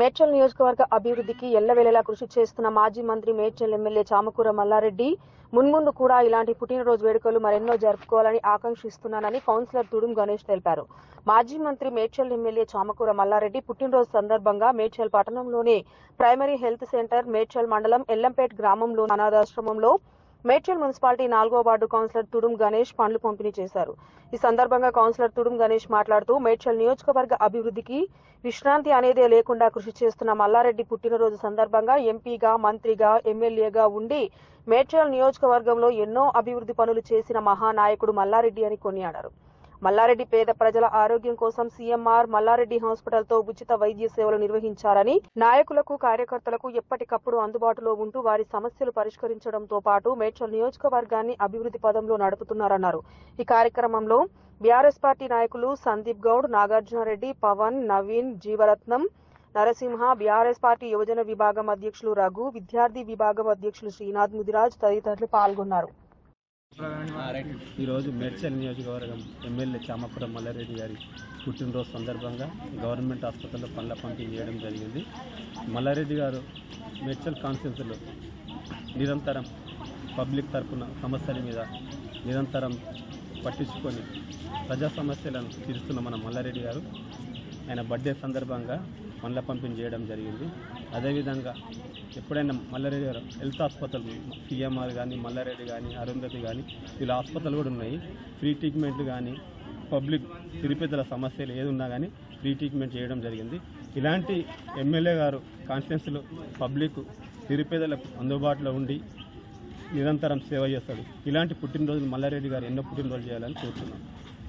మేడ్చల్ నియోజకవర్గ అభివృద్ధికి ఎల్లవేళలా కృషి చేస్తున్న మాజీ మంత్రి మేడ్చల్ ఎమ్మెల్యే చామకూర మల్లారెడ్డి మున్ముందు కూడా ఇలాంటి పుట్టినరోజు వేడుకలు మరెన్నో జరుపుకోవాలని ఆకాంక్షిస్తున్నానని కౌన్సిలర్ తుడుం గణేష్ తెలిపారు. మాజీ మంత్రి మేడ్చల్ ఎమ్మెల్యే చామకూర మల్లారెడ్డి పుట్టినరోజు సందర్భంగా మేడ్చల్ పట్టణంలోని ప్రైమరీ హెల్త్ సెంటర్ మేడ్చల్ మండలం ఎల్లంపేట్ గ్రామంలో అనాథాశ్రమంలో మేడ్చల్ మున్సిపాలిటీ నాలుగో వార్డు కౌన్సిలర్ తుడుం గణేష్ పండ్లు పంపిణీ చేశారు. ఈ సందర్భంగా కౌన్సిలర్ తుడుం గణేష్ మాట్లాడుతూ మేడ్చల్ నియోజకవర్గ అభివృద్ధికి విశ్రాంతి అనేదే లేకుండా కృషి చేస్తున్న మల్లారెడ్డి పుట్టినరోజు సందర్భంగా ఎంపీగా మంత్రిగా ఎమ్మెల్యేగా ఉండి మేడ్చల్ నియోజకవర్గంలో ఎన్నో అభివృద్ధి పనులు చేసిన మహానాయకుడు మల్లారెడ్డి అని కొనియాడారు. మల్లారెడ్డి పేద ప్రజల ఆరోగ్యం కోసం సీఎంఆర్ మల్లారెడ్డి హాస్పిటల్తో ఉచిత వైద్య సేవలు నిర్వహించారని నాయకులకు కార్యకర్తలకు ఎప్పటికప్పుడు అందుబాటులో ఉంటూ వారి సమస్యలు పరిష్కరించడంతో పాటు మేడ్చల్ నియోజకవర్గాన్ని అభివృద్ధి పదంలో నడుపుతున్నారన్నారు. ఈ కార్యక్రమంలో బీఆర్ఎస్ పార్టీ నాయకులు సందీప్ గౌడ్ నాగార్జునరెడ్డి పవన్ నవీన్ జీవరత్నం నరసింహ బీఆర్ఎస్ పార్టీ యువజన విభాగం అధ్యక్షులు రఘు విద్యార్థి విభాగం అధ్యక్షులు శ్రీనాథ్ ముదిరాజ్ తదితరులు పాల్గొన్నారు. ఈరోజు మేడ్చల్ నియోజకవర్గం ఎమ్మెల్యే చామపురం మల్లారెడ్డి గారి పుట్టినరోజు సందర్భంగా గవర్నమెంట్ హాస్పిటల్లో పండ్ల పంపిణీ చేయడం జరిగింది. మల్లారెడ్డి గారు మేడ్చల్ కాన్స్టిట్యూన్సీలో నిరంతరం పబ్లిక్ తరఫున సమస్యల మీద నిరంతరం పట్టించుకొని ప్రజా సమస్యలను తీరుస్తున్న మన మల్లారెడ్డి గారు ఆయన బర్త్డే సందర్భంగా పండ్ల పంపిణీ చేయడం జరిగింది. అదేవిధంగా ఎప్పుడైనా మల్లారెడ్డి గారు హెల్త్ హాస్పిటల్ సిఎంఆర్ కానీ మల్లారెడ్డి కానీ అరుంధతి కానీ వీళ్ళ హాస్పిటల్ కూడా ఉన్నాయి. ఫ్రీ ట్రీట్మెంట్లు కానీ పబ్లిక్ తిరుపతిల సమస్యలు ఏదున్నా కానీ ఫ్రీ ట్రీట్మెంట్ చేయడం జరిగింది. ఇలాంటి ఎమ్మెల్యే గారు కాన్స్టిట్యున్సీలో పబ్లిక్ నిరుపేదలకు అందుబాటులో ఉండి నిరంతరం సేవ చేస్తాడు. ఇలాంటి పుట్టినరోజులు మల్లారెడ్డి గారు ఎన్నో పుట్టినరోజులు చేయాలని కోరుతున్నాను